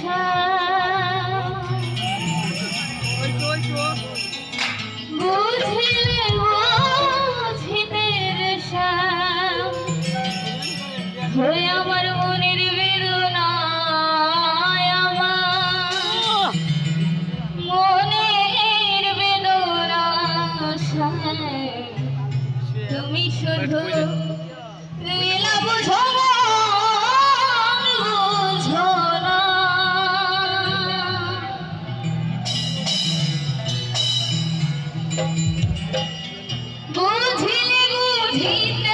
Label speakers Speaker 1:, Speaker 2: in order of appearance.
Speaker 1: আশা বুঝিলে বুঝিতের হয়ে আমার মনের মনের তুমি শুধু বুঝো Yeah.